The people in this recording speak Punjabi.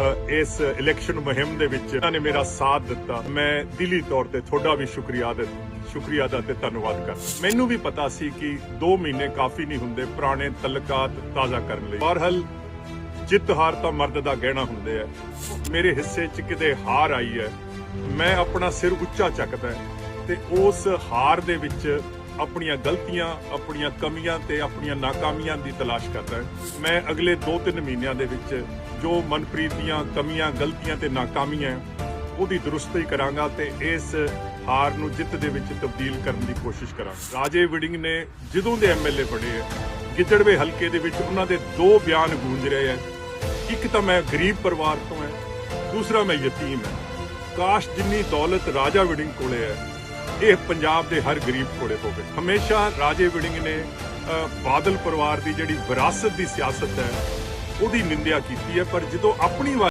ਅ, ਇਸ ਇਲੈਕਸ਼ਨ ਮੁਹਿੰਮ ਦੇ ਵਿੱਚ ਇਹਨਾਂ ਨੇ ਮੇਰਾ ਸਾਥ ਦਿੱਤਾ। ਮੈਂ ਦਿਲੀ ਤੌਰ ਤੇ ਤੁਹਾਡਾ ਵੀ ਸ਼ੁਕਰੀਆ ਅਦਾ ਸ਼ੁਕਰੀਆ ਦਾ ਤੇ ਧੰਨਵਾਦ ਕਰ ਮੈਨੂੰ ਵੀ ਪਤਾ ਸੀ ਕਿ 2 ਮਹੀਨੇ ਕਾਫੀ ਨਹੀਂ ਹੁੰਦੇ ਪੁਰਾਣੇ ਤਲਕਾਤ ਤਾਜ਼ਾ ਕਰਨ ਲਈ। ਬਹਰਹਾਲ ਜਿੱਤ ਹਾਰ ਤਾਂ ਮਰਦ ਦਾ ਗਹਿਣਾ ਹੁੰਦੇ ਆ। ਮੇਰੇ ਹਿੱਸੇ 'ਚ ਕਿਤੇ ਹਾਰ ਆਈ ਹੈ। ਮੈਂ ਆਪਣਾ ਸਿਰ ਉੱਚਾ ਚੱਕਦਾ ਤੇ ਉਸ ਹਾਰ ਦੇ ਵਿੱਚ ਆਪਣੀਆਂ ਗਲਤੀਆਂ, ਆਪਣੀਆਂ ਕਮੀਆਂ ਤੇ ਆਪਣੀਆਂ ਨਾਕਾਮੀਆਂ ਦੀ ਤਲਾਸ਼ ਕਰਦਾ ਮੈਂ ਅਗਲੇ 2-3 ਮਹੀਨਿਆਂ ਦੇ ਵਿੱਚ ਜੋ ਮਨਪ੍ਰੀਤ ਦੀਆਂ ਕਮੀਆਂ, ਗਲਤੀਆਂ ਤੇ ਨਾਕਾਮੀਆਂ ਉਹਦੀ ਦਰੁਸਤੀ ਕਰਾਂਗਾ ਤੇ ਇਸ ਹਾਰ ਨੂੰ ਜਿੱਤ ਦੇ ਵਿੱਚ ਤਬਦੀਲ ਕਰਨ ਦੀ ਕੋਸ਼ਿਸ਼ ਕਰਾਂਗਾ। ਰਾਜੇ ਵਿਡਿੰਗ ਨੇ ਜਦੋਂ ਦੇ ਐਮਐਲਏ ਬਣੇ ਹੈ, ਗਿੱਦੜਵੇ ਹਲਕੇ ਦੇ ਵਿੱਚ ਉਹਨਾਂ ਦੇ ਦੋ ਬਿਆਨ ਗੂੰਜ ਰਹੇ ਹੈ। ਇੱਕ ਤਾਂ ਮੈਂ ਗਰੀਬ ਪਰਿਵਾਰ ਤੋਂ ਹਾਂ, ਦੂਸਰਾ ਮੈਂ ਯਤੀਮ ਹਾਂ। ਕਾਸ਼ ਜਿੰਨੀ ਦੌਲਤ ਰਾਜਾ ਵਿਡਿੰਗ ਕੋਲੇ ਹੈ ਇਹ ਪੰਜਾਬ ਦੇ ਹਰ ਗਰੀਬ ਕੋਲੇ ਹੋਵੇ। ਹਮੇਸ਼ਾ ਰਾਜੇ ਵਿੜਿੰਗ ਨੇ ਬਾਦਲ ਪਰਿਵਾਰ ਦੀ ਜਿਹੜੀ ਵਿਰਾਸਤ ਦੀ ਸਿਆਸਤ ਹੈ, ਉਹਦੀ ਨਿੰਦਿਆ ਕੀਤੀ ਹੈ, ਪਰ ਜਦੋਂ ਆਪਣੀ ਵਾਰੀ